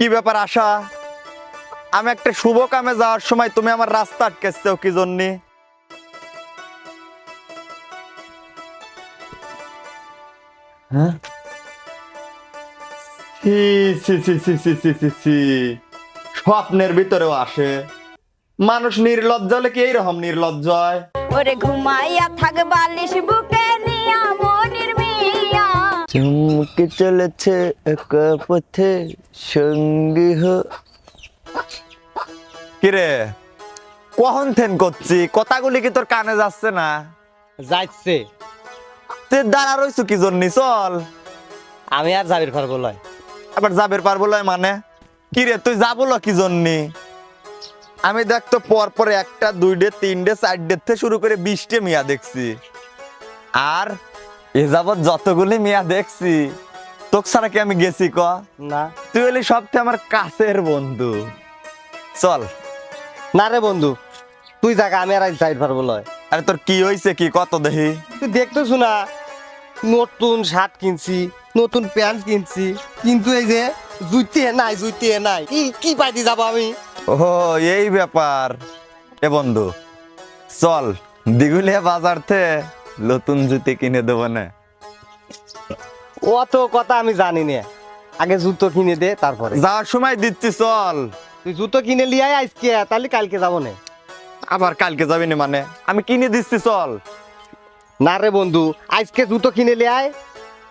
কি ব্যাপার, আশা? আমি একটা শুভ কামে যাওয়ার সময় তুমি আমার রাস্তা আটকেছো কি জন্যে? হ্যাঁ। স্বপ্নের ভিতরেও আসে। মানুষ নির্লজ্জ হলে কি এইরকম নির্লজ্জ ওরে ঘুমাইয়া থাক বালিশ বুকে নিয়া। চমকে চলেছে একা পথে সঙ্গী কিরে? কখন থেন করছি? কথাগুলি কি তোর কানে যাচ্ছে না? যাচ্ছে। তুই দাঁড়া রইছু কি জন্য? চল। আমি আর যাবির পারব লয়। আবার যাবের পারব লয় মানে? কিরে তুই যাব ল কি জন্যে? আমি দেখতো পর পর একটা দুইটে তিনটে চারটে থেকে শুরু করে বিশটে মিয়া দেখছি। আর এ যাবৎ যতগুলি মিয়া দেখছি তোক ছাড়া কি আমি গেছি ক? না। তুই হলি সবচেয়ে আমার কাছের বন্ধু। চল। না রে বন্ধু তুই জায়গা আমি আর যাইতে পারব লয়। আরে তোর কি হয়েছে কি? কত দেখি। তুই দেখতেছ না নতুন শার্ট কিনছি নতুন প্যান্ট কিনছি কিন্তু এই যে জুইতে নাই জুইতে নাই। কি কি পাইতে যাব আমি? ও এই ব্যাপার। এ বন্ধু চল দিগুলিয়া বাজার থেকে নতুন জুতি কিনে দেবো না। অত কথা আমি জানি না। আগে জুতো কিনে দে তারপরে। যাওয়ার সময় দিচ্ছি চল। তুই জুতো কিনে লিয়াই আজকে তাহলে কালকে যাব না। আবার কালকে যাবি না মানে? আমি কিনে দিচ্ছি চল। না রে বন্ধু আজকে জুতো কিনে লিয়াই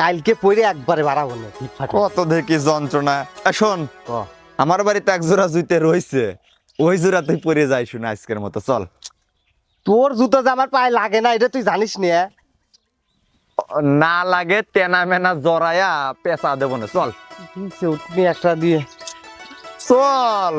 কালকে পরে একবারে বাড়াবো না কত দেখি যন্ত্রণা। শোন আমার বাড়িতে এক জোড়া জুতে রয়েছে। ওই জোড়া তুই পরে যাই শুনে আজকের মতো চল। তোর জুতো যে আমার পায়ে লাগে না এটা তুই জানিস না না লাগে তেনা মেনা জড়ায়া পেঁচা দেবো না চল। তুমি একটা দিয়ে। চল।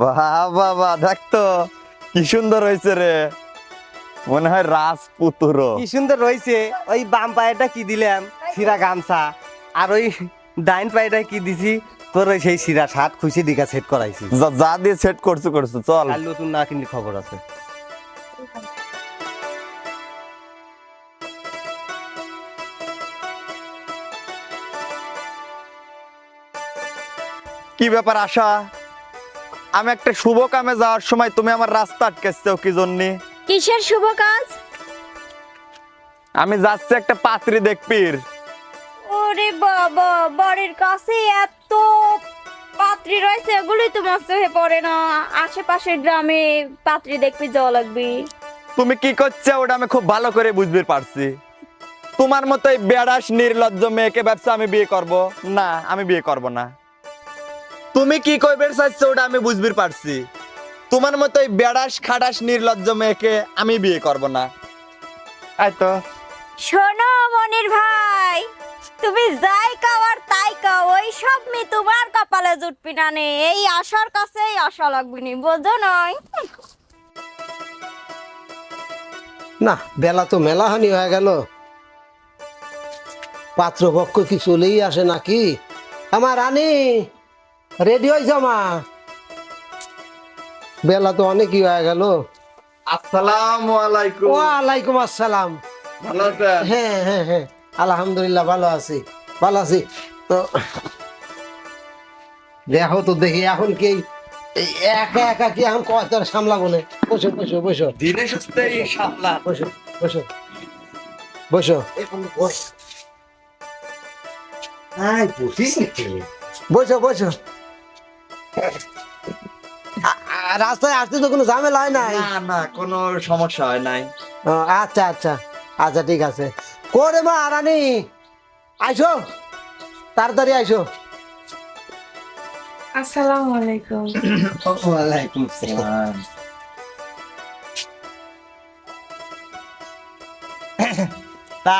বাহ বাবা দেখ তো কি সুন্দর হয়েছে রে। মনে হয় রাজপুতুর। কি সুন্দর রয়েছে ওই বাম পায়েটা কি দিলাম? সিরা গামছা। আর ওই ডাইন পায়েটা কি দিছি? তোর সেই সিরা শার্ট খুশি দিঘা সেট করাইছি। যা দিয়ে সেট করছ করছ চল। আর নতুন না কিনলে খবর আছে। কি ব্যাপার আশা? আমি একটা শুভ কামে যাওয়ার সময় তুমি আমার রাস্তা আটকেছো কি জন্যে? কিসের শুভ কাজ? আমি যাচ্ছি একটা পাত্রী দেখপির ওরে বাবা বাড়ির কাছে এত পাত্রী রয়েছে এগুলোই তো মস্ত হয়ে পড়ে না। আশেপাশের গ্রামে পাত্রী দেখবি যাওয়া লাগবে। তুমি কি করছ? ওটা আমি খুব ভালো করে বুঝতে পারছি। তোমার মতো এই বেড়াস নির্লজ্জ মেয়েকে ব্যবসা আমি বিয়ে করব? না আমি বিয়ে করব না। তুমি কি কইবে চাইছো ওটা আমি বুঝতে পারছি। তোমার মতো এই বেড়াস খাটাস নির্লজ্জ মেয়েকে আমি বিয়ে করব না। এই তো। শোনো মনির ভাই তুমি যাই কাও সব মি তোমার কপালে জুটবি না নে। এই আশার কাছেই আশা লাগবে নি বোঝো নয় না বেলা তো মেলাহানি হয়ে গেল। পাত্রপক্ষ কি চলেই আসে নাকি? আমার রানী রেডি হয়ে জমা বেলা তো অনেকই হয়ে গেল। আসসালামু আলাইকুম। ওয়ালাইকুম আসসালাম। ভালো আছেন? হ্যাঁ হ্যাঁ হ্যাঁ আলহামদুলিল্লাহ ভালো আছি ভালো আছি। তো দেখো তো দেখি এখন কি একা একা কি এখন কত সামলাবো না বসো বসো বসো। দিনে সামলা। বসো বসো। বসো। বসো। বসো রাস্তায় আসতে তো কোনো ঝামেলা হয় নাই? না না কোনো সমস্যা হয় নাই। ও, আচ্ছা আচ্ছা। আচ্ছা ঠিক আছে। করে মা রানী আইসো। তাড়াতাড়ি আইসো। আসসালামু আলাইকুম। ওয়ালাইকুম সালাম। তা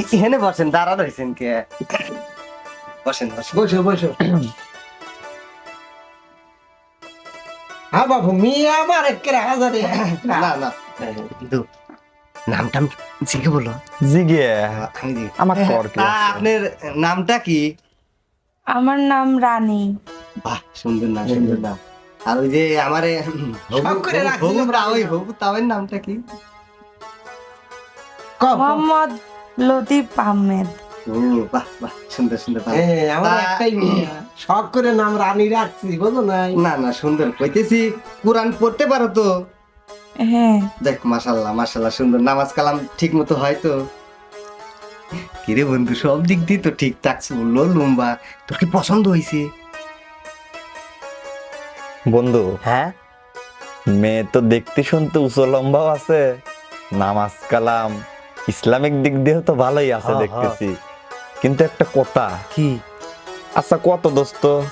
এখানে বসেন দাঁড়া রয়েছেন কে? বসেন বসো বসো। হ্যাঁ বাবু মিয়া আমার একের হাজারে। না না কিন্তু নামটা জিকে বলো। জিগে? আমার কর কি আপনার নামটা কি? আমার নাম রানী। বাহ সুন্দর নাম সুন্দর নাম। আর ওই যে আমার হবু তাওয়ের নামটা কি। মোহাম্মদ লতিফ আহমেদ। ও বাহ বাহ সুন্দর সুন্দর হ্যাঁ আমার একটাই শখ করে নাম রানী রাখছি বুঝো নাই? না না সুন্দর। কইতেছি কোরআন পড়তে পারো তো? হ্যাঁ। দেখ মাশাল্লাহ মাশাল্লাহ সুন্দর। নামাজ কালাম ঠিক মতো হয় তো? কিরে বন্ধু সব দিক দিয়ে তো ঠিক থাকছে বলল লম্বা। তোর কি পছন্দ হয়েছে বন্ধু। হ্যাঁ? মেয়ে তো দেখতে শুনতে উঁচু লম্বাও আছে নামাজ কালাম ইসলামিক দিক দিয়েও তো ভালোই আছে দেখতেছি। কিন্তু একটা কথা। কি? আচ্ছা কত দোস্ত?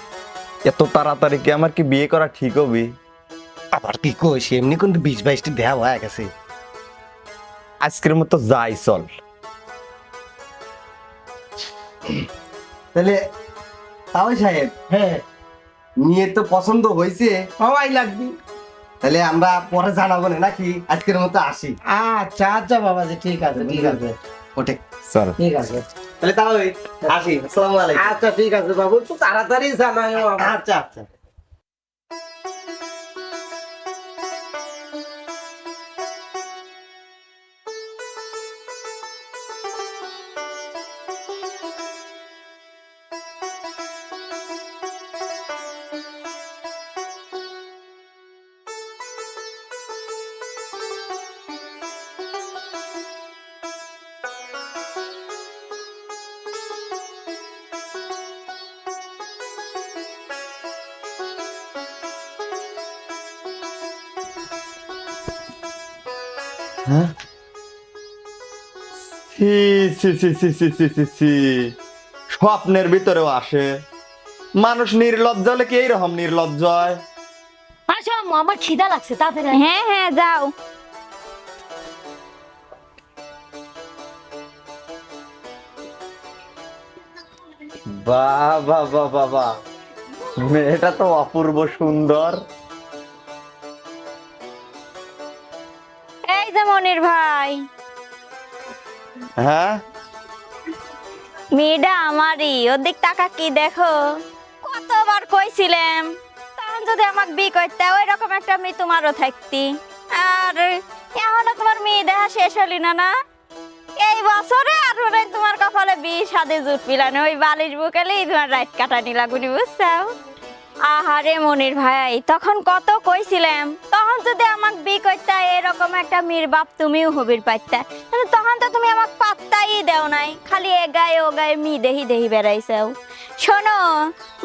এত তাড়াতাড়ি কি আমার কি বিয়ে করা ঠিক হবে? আবার কি কইস এমনি কিন্তু বিশ বাইশটি দেওয়া হয়ে গেছে। আজকের মতো যাই চল। তাহলে তাও সাহেব হ্যাঁ। মেয়ে তো পছন্দ হয়েছে সবাই লাগবে। তাহলে আমরা পরে জানাব না নাকি? আজকের মতো আসি। আচ্ছা আচ্ছা বাবা বাবাজি ঠিক আছে ঠিক আছে। ওঠে। চল ঠিক আছে। তাহলে তাহলে আসি। আসসালামু আলাইকুম। আচ্ছা ঠিক আছে বাবু একটু তাড়াতাড়ি জানাই আচ্ছা আচ্ছা। ছি। স্বপ্নের ভিতরেও আসে। মানুষ নির্লজ্জ হলে কি এইরকম নির্লজ্জ হয় আচ্ছা আম্মু, আমার খিদা লাগছে তাড়াতাড়ি। হ্যাঁ হ্যাঁ যাও। বাহ বাহ বাহ বাহ বাহ। মেয়েটা তো অপূর্ব সুন্দর। হ্যাঁ? মেয়েটা আমারই, ওদিক টাকা কি দেখো? কতবার কইছিলাম তখন যদি আমাকে বি করতে ওই রকম একটা মেয়ে তোমারও থাকতি। আর এখনও তোমার মেয়ে দেখা শেষ হলি না না? এই বছরে আর তোমার কপালে বি সাদে জুট পিলানো ওই বালিশ বুকেলেই তোমার রাইট কাটানি লাগুনি বুঝছ আহারে মনির ভাই তখন কত কইছিলাম? তখন যদি আমাকে বি করতে এরকম একটা মেয়ের বাপ তুমিও হবির পাইতা। কিন্তু তখন তো তুমি আমাকে পাত্তাই দেও নাই খালি এ গায়ে ও গায়ে মি দেহি দেহি বেড়াইছাও। শোনো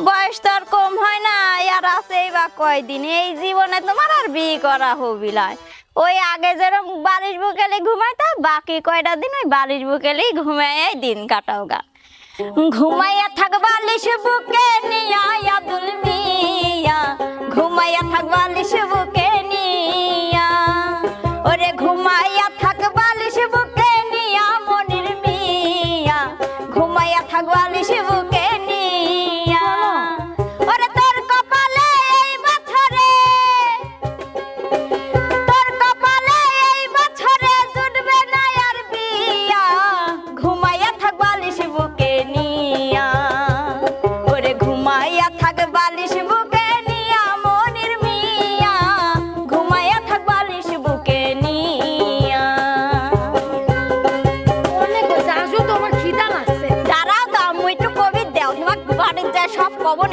বয়স তো আর কম হয় না আর আছেই বা কয়দিন এই জীবনে তোমার আর বিয়ে করা হবিলায় ওই আগে যেরকম বালিশ বুকেলে ঘুমাইতা বাকি কয়টা দিন ওই বালিশ বুকেলেই ঘুমাই দিন কাটাও গা। ঘুমাইয়া থাকবা লিশ বুকে নিয়া আব্দুল মিয়া ঘুমাইয়া থাকবা লিশ বুকে নিয়া। ওরে ঘুমাইয়া থাকবা লিশ বুকে নিয়া, মনির মিয়া। ঘুমাইয়া থাকবা লিশ বুকে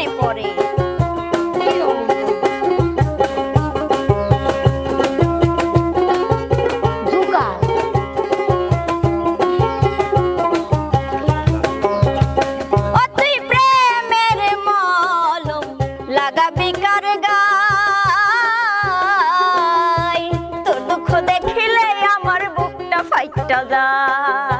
কবনে পড়ে। তোর দুঃখ দেখিলে আমার বুকটা ফাইটা যায়।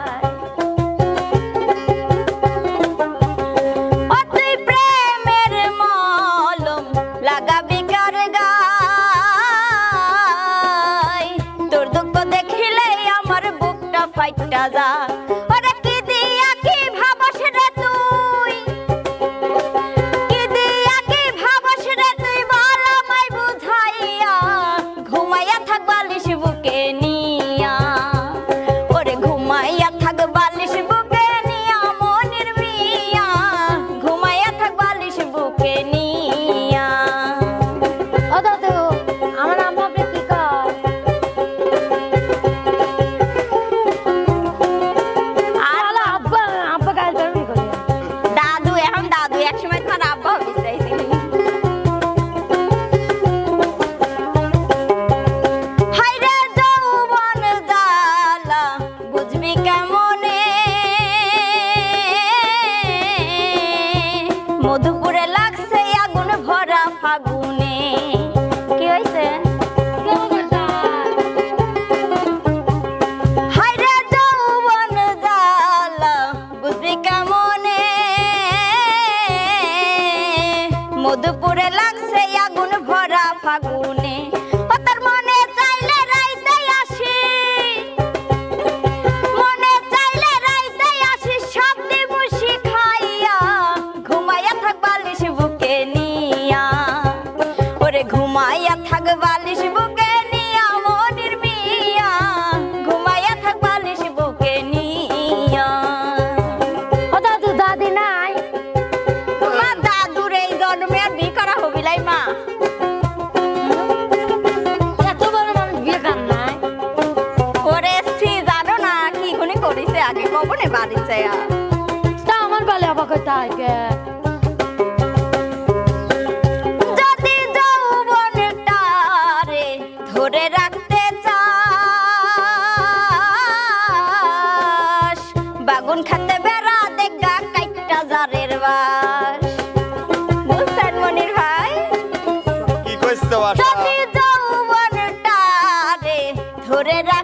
对。চাইয়া তা আমার বেলা আবার যদি যৌবনটারে ধরে রাখতে চাস বাগুন খাতে বেড়া দেখা কাইটা জারের বাস। বুঝছেন মনির ভাই? কি কইছো আশা যদি যৌবনটারে ধরে রাখতে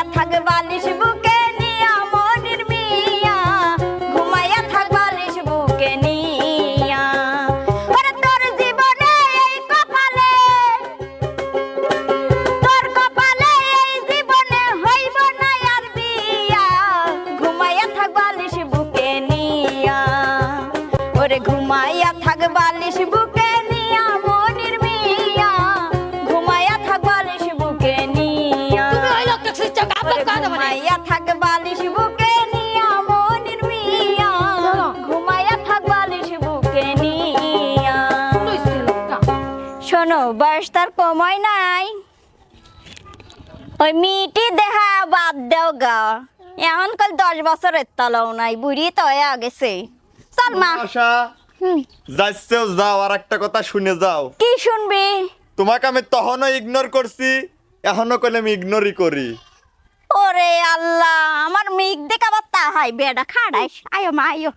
ওরে ঘুমাইয়া থাক বালিশ বুকে নিয়া মনির মিয়া। ঘুমাইয়া থাক বালিশ বুকে নিয়া। তুমি ওই লোকটা মানে। ঘুমাইয়া থাক বালিশ বুকে নিয়া মনির মিয়া। ঘুমাইয়া থাক বালিশ বুকে নিয়া। শোনো বয়স তার কমই নাই। ওই মিটি দেহা বাদ দেও গা। এখন কাল দশ বছরের তলাও নাই বুড়ি তো গেছে। চল মা। আশা যাইছেও যাও আর একটা কথা শুনে যাও। কি শুনবি? তোমাকে আমি তখনও ইগনোর করছি এখনও কইলে আমি ইগনোরই করি। ওরে আল্লাহ আমার মেঘ দেখে আবার তা হাই বেডা খাড়াইস আয়ো মা আয়ো।